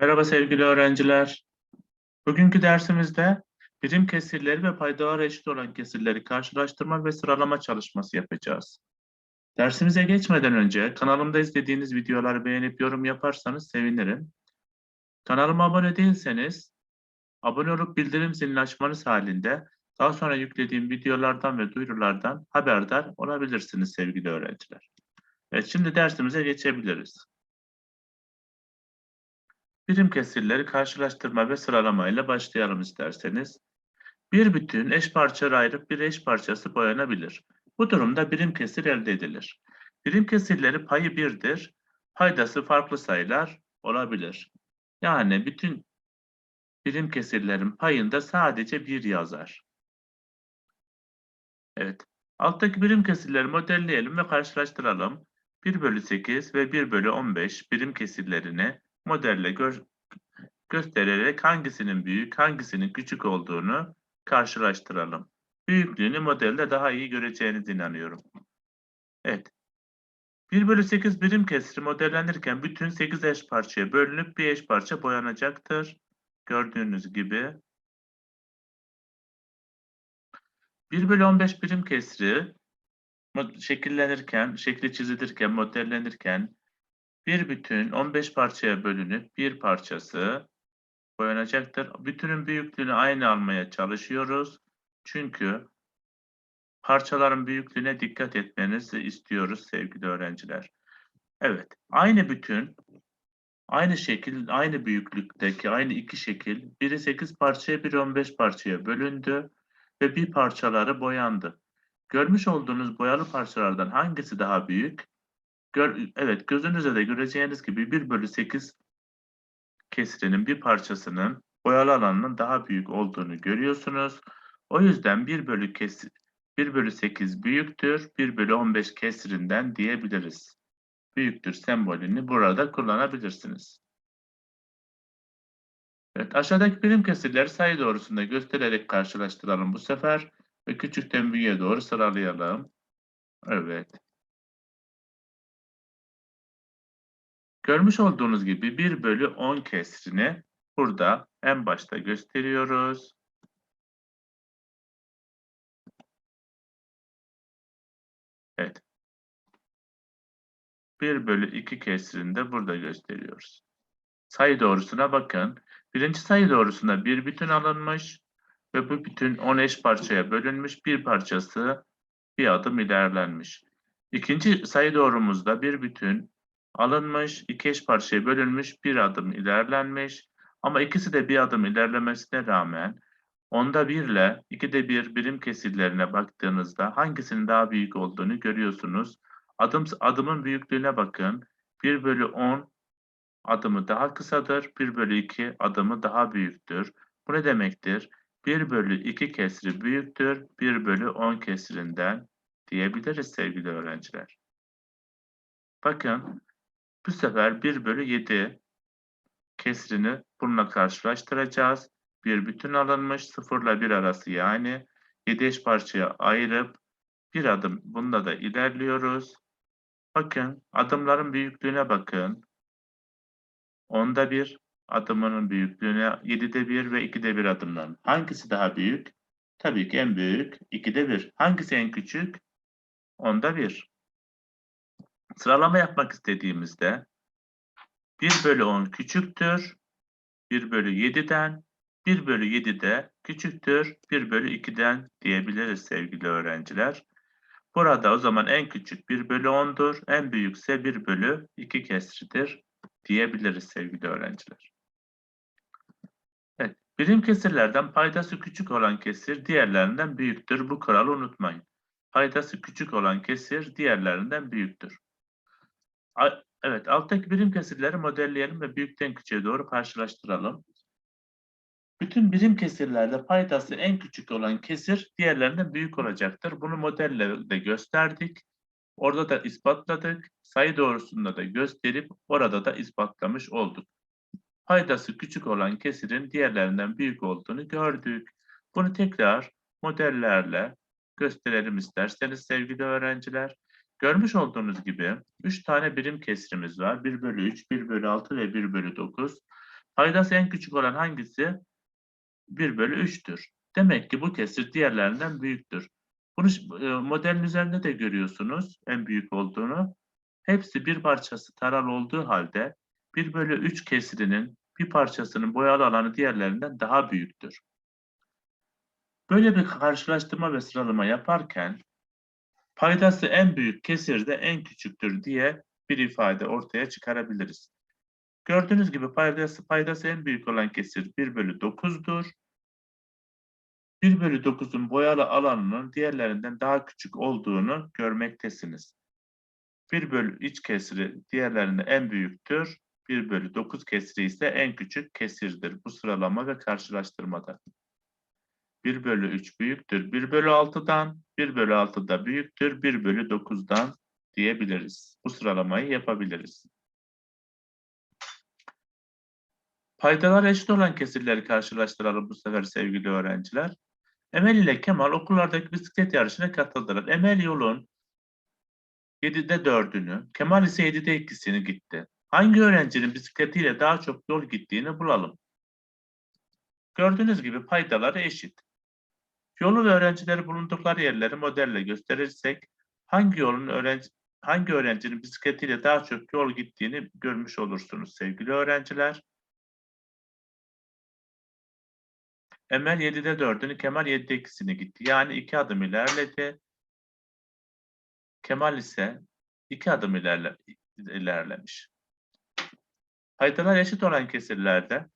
Merhaba sevgili öğrenciler. Bugünkü dersimizde birim kesirleri ve paydalara eşit olan kesirleri karşılaştırma ve sıralama çalışması yapacağız. Dersimize geçmeden önce kanalımda izlediğiniz videoları beğenip yorum yaparsanız sevinirim. Kanalıma abone değilseniz abone olup bildirim zilini açmanız halinde daha sonra yüklediğim videolardan ve duyurulardan haberdar olabilirsiniz sevgili öğrenciler. Evet şimdi dersimize geçebiliriz. Birim kesirleri karşılaştırma ve sıralamayla başlayalım isterseniz. Bir bütün eş parçalara ayırıp bir eş parçası boyanabilir. Bu durumda birim kesir elde edilir. Birim kesirleri payı birdir, paydası farklı sayılar olabilir. Yani bütün birim kesirlerin payında sadece bir yazar. Evet. Alttaki birim kesirleri modelleyelim ve karşılaştıralım. 1 bölü 8 ve 1 bölü 15 birim kesirlerini modelle gö göstererek hangisinin büyük, hangisinin küçük olduğunu karşılaştıralım. Büyüklüğünü modelde daha iyi göreceğinize inanıyorum. Evet. 1 bölü 8 birim kesri modellenirken bütün 8 eş parçaya bölünüp bir eş parça boyanacaktır. Gördüğünüz gibi. 1 bölü 15 birim kesri şekillenirken, şekli çizilirken, modellenirken bir bütün 15 parçaya bölünüp bir parçası boyanacaktır. Bütünün büyüklüğünü aynı almaya çalışıyoruz. Çünkü parçaların büyüklüğüne dikkat etmenizi istiyoruz sevgili öğrenciler. Evet, aynı bütün, aynı şekil, aynı büyüklükteki aynı iki şekil, biri 8 parçaya, biri 15 parçaya bölündü ve bir parçaları boyandı. Görmüş olduğunuz boyalı parçalardan hangisi daha büyük? Gör, evet, gözünüzde de göreceğiniz gibi 1 bölü 8 kesirinin bir parçasının boyalı alanının daha büyük olduğunu görüyorsunuz. O yüzden 1 bölü kesir, 1 bölü 8 büyüktür, 1 bölü 15 kesirinden diyebiliriz. Büyüktür sembolünü burada kullanabilirsiniz. Evet, aşağıdaki birim kesirleri sayı doğrusunda göstererek karşılaştıralım bu sefer ve küçükten büyüğe doğru sıralayalım. Evet. Görmüş olduğunuz gibi 1 bölü 10 kesrini burada en başta gösteriyoruz. Evet. 1 bölü 2 kesrini de burada gösteriyoruz. Sayı doğrusuna bakın. Birinci sayı doğrusunda bir bütün alınmış ve bu bütün 10 eş parçaya bölünmüş. Bir parçası bir adım ilerlenmiş. İkinci sayı doğrumuzda bir bütün alınmış, iki eş parçaya bölünmüş, bir adım ilerlenmiş. Ama ikisi de bir adım ilerlemesine rağmen onda bir ile ikide bir birim kesirlerine baktığınızda hangisinin daha büyük olduğunu görüyorsunuz. Adım, adımın büyüklüğüne bakın. 1 bölü 10 adımı daha kısadır. 1 bölü 2 adımı daha büyüktür. Bu ne demektir? 1 bölü 2 kesri büyüktür. 1 bölü 10 kesirinden diyebiliriz sevgili öğrenciler. Bakın bu sefer 1 bölü 7 kesrini bununla karşılaştıracağız. Bir bütün alınmış 0 ile 1 arası yani 7 eş parçaya ayırıp bir adım bunda da ilerliyoruz. Bakın adımların büyüklüğüne bakın. Onda bir adımının büyüklüğüne 7'de 1 ve 2'de 1 adımların. Hangisi daha büyük? Tabii ki en büyük 2'de 1. Hangisi en küçük? Onda 1. Sıralama yapmak istediğimizde 1 bölü 10 küçüktür 1 bölü 7'den 1 bölü 7 de küçüktür 1 bölü 2'den diyebiliriz sevgili öğrenciler. Burada o zaman en küçük 1 bölü 10'dur. En büyükse 1 bölü 2 kesridir diyebiliriz sevgili öğrenciler. Evet, birim kesirlerden paydası küçük olan kesir diğerlerinden büyüktür. Bu kuralı unutmayın. Paydası küçük olan kesir diğerlerinden büyüktür. Evet, alttaki birim kesirleri modelleyelim ve büyükten küçüğe doğru karşılaştıralım. Bütün birim kesirlerde paydası en küçük olan kesir diğerlerinden büyük olacaktır. Bunu modelle de gösterdik. Orada da ispatladık. Sayı doğrusunda da gösterip orada da ispatlamış olduk. Paydası küçük olan kesirin diğerlerinden büyük olduğunu gördük. Bunu tekrar modellerle gösterelim isterseniz sevgili öğrenciler. Görmüş olduğunuz gibi 3 tane birim kesrimiz var. 1 bölü 3, 1 bölü 6 ve 1 bölü 9. Paydası en küçük olan hangisi? 1 bölü 3'tür. Demek ki bu kesir diğerlerinden büyüktür. Bunu e, modelin üzerinde de görüyorsunuz en büyük olduğunu. Hepsi bir parçası taral olduğu halde 1 bölü 3 kesirinin bir parçasının boyalı alanı diğerlerinden daha büyüktür. Böyle bir karşılaştırma ve sıralama yaparken paydası en büyük kesir de en küçüktür diye bir ifade ortaya çıkarabiliriz. Gördüğünüz gibi paydası, paydası en büyük olan kesir 1 bölü 9'dur. 1 bölü 9'un boyalı alanının diğerlerinden daha küçük olduğunu görmektesiniz. 1 bölü 3 kesiri diğerlerinde en büyüktür. 1 bölü 9 kesiri ise en küçük kesirdir bu sıralama ve karşılaştırmada. 1 bölü 3 büyüktür 1 bölü 6'dan, 1 bölü 6 da büyüktür 1 bölü 9'dan diyebiliriz. Bu sıralamayı yapabiliriz. Paydalar eşit olan kesirleri karşılaştıralım bu sefer sevgili öğrenciler. Emel ile Kemal okullardaki bisiklet yarışına katıldılar. Emel yolun 7'de 4'ünü, Kemal ise 7'de 2'sini gitti. Hangi öğrencinin bisikletiyle daha çok yol gittiğini bulalım. Gördüğünüz gibi paydaları eşit. Yolu ve öğrencileri bulundukları yerleri modelle gösterirsek hangi yolun öğrenci hangi öğrencinin bisikletiyle daha çok yol gittiğini görmüş olursunuz sevgili öğrenciler. Emel 7'de 4'ünü, Kemal 7'de 2'sini gitti. Yani 2 adım ilerledi. Kemal ise 2 adım ilerle, ilerlemiş. Paydalar eşit olan kesirlerde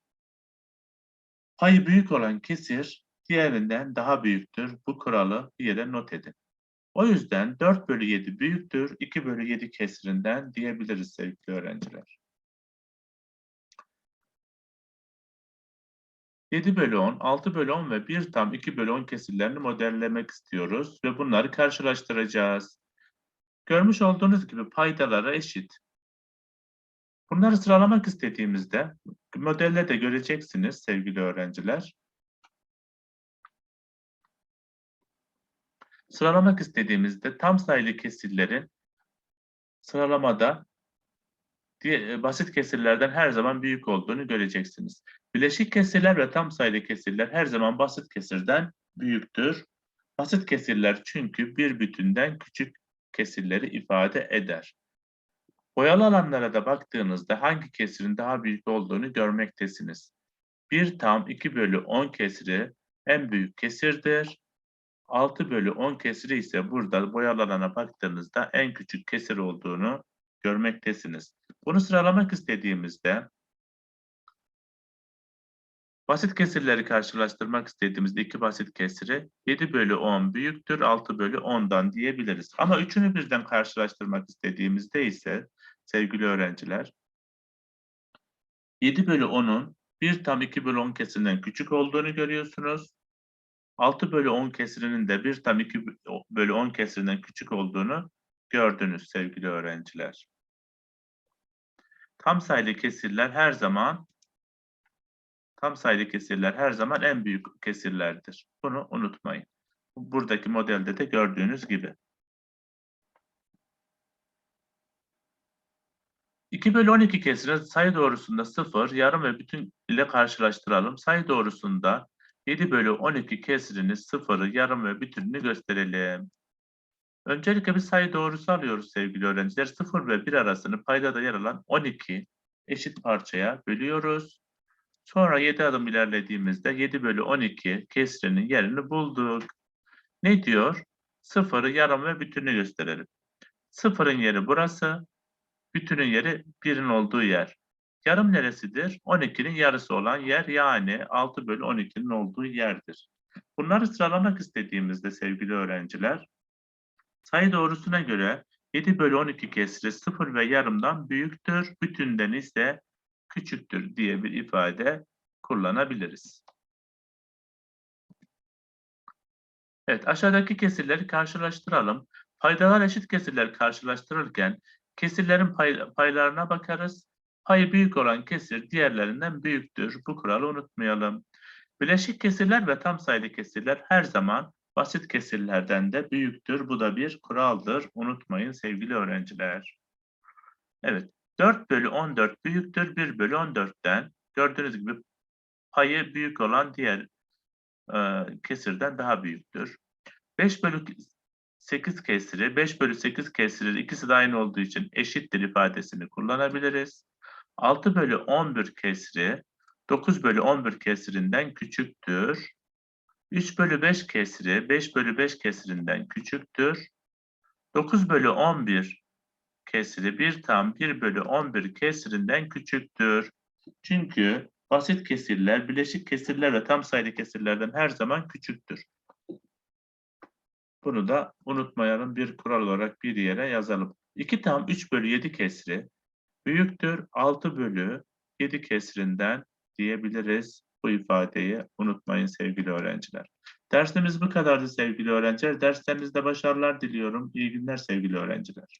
payı büyük olan kesir diğerinden daha büyüktür. Bu kuralı bir yere not edin. O yüzden 4 bölü 7 büyüktür. 2 bölü 7 kesirinden diyebiliriz sevgili öğrenciler. 7 bölü 10, 6 bölü 10 ve 1 tam 2 bölü 10 kesirlerini modellemek istiyoruz ve bunları karşılaştıracağız. Görmüş olduğunuz gibi paydalara eşit. Bunları sıralamak istediğimizde modelde de göreceksiniz sevgili öğrenciler. Sıralamak istediğimizde tam sayılı kesirlerin sıralamada diye, basit kesirlerden her zaman büyük olduğunu göreceksiniz. Bileşik kesirler ve tam sayılı kesirler her zaman basit kesirden büyüktür. Basit kesirler çünkü bir bütünden küçük kesirleri ifade eder. Boyalı alanlara da baktığınızda hangi kesirin daha büyük olduğunu görmektesiniz. 1 tam 2 bölü 10 kesiri en büyük kesirdir. 6 bölü 10 kesiri ise burada boyalı alana baktığınızda en küçük kesir olduğunu görmektesiniz. Bunu sıralamak istediğimizde basit kesirleri karşılaştırmak istediğimizde iki basit kesiri 7 bölü 10 büyüktür 6 bölü 10'dan diyebiliriz. Ama üçünü birden karşılaştırmak istediğimizde ise sevgili öğrenciler 7 bölü 10'un 1 tam 2 bölü 10 kesirinden küçük olduğunu görüyorsunuz. 6 bölü 10 kesirinin de 1 tam 2 bölü 10 kesirinden küçük olduğunu gördünüz sevgili öğrenciler. Tam sayılı kesirler her zaman tam sayılı kesirler her zaman en büyük kesirlerdir. Bunu unutmayın. Buradaki modelde de gördüğünüz gibi. 2 bölü 12 kesiri sayı doğrusunda 0, yarım ve bütün ile karşılaştıralım. Sayı doğrusunda 7 bölü 12 kesirini, 0'ı, yarım ve bütününü gösterelim. Öncelikle bir sayı doğrusu alıyoruz sevgili öğrenciler. 0 ve 1 arasını paydada yer alan 12 eşit parçaya bölüyoruz. Sonra 7 adım ilerlediğimizde 7 bölü 12 kesrinin yerini bulduk. Ne diyor? Sıfırı, yarım ve bütünü gösterelim. Sıfırın yeri burası. Bütünün yeri 1'in olduğu yer. Yarım neresidir? 12'nin yarısı olan yer yani 6 bölü 12'nin olduğu yerdir. Bunları sıralamak istediğimizde sevgili öğrenciler Sayı doğrusuna göre 7 bölü 12 kesri 0 ve yarımdan büyüktür, bütünden ise küçüktür diye bir ifade kullanabiliriz. Evet, aşağıdaki kesirleri karşılaştıralım. Paydalar eşit kesirler karşılaştırırken kesirlerin pay, paylarına bakarız. Payı büyük olan kesir diğerlerinden büyüktür. Bu kuralı unutmayalım. Bileşik kesirler ve tam sayılı kesirler her zaman basit kesirlerden de büyüktür. Bu da bir kuraldır. Unutmayın sevgili öğrenciler. Evet. 4 bölü 14 büyüktür 1 bölü 14'ten. Gördüğünüz gibi payı büyük olan diğer e, kesirden daha büyüktür. 5 bölü 8 kesiri, 5 bölü 8 kesiri ikisi de aynı olduğu için eşittir ifadesini kullanabiliriz. 6 bölü 11 kesiri 9 bölü 11 kesirinden küçüktür. 3 bölü 5 kesiri 5 bölü 5 kesirinden küçüktür. 9 bölü 11 kesiri 1 tam 1 bölü 11 kesirinden küçüktür. Çünkü basit kesirler bileşik kesirler ve tam sayılı kesirlerden her zaman küçüktür. Bunu da unutmayalım bir kural olarak bir yere yazalım. 2 tam 3 bölü 7 kesri büyüktür 6 bölü 7 kesrinden diyebiliriz. Bu ifadeyi unutmayın sevgili öğrenciler. Dersimiz bu kadardı sevgili öğrenciler. Derslerinizde başarılar diliyorum. İyi günler sevgili öğrenciler.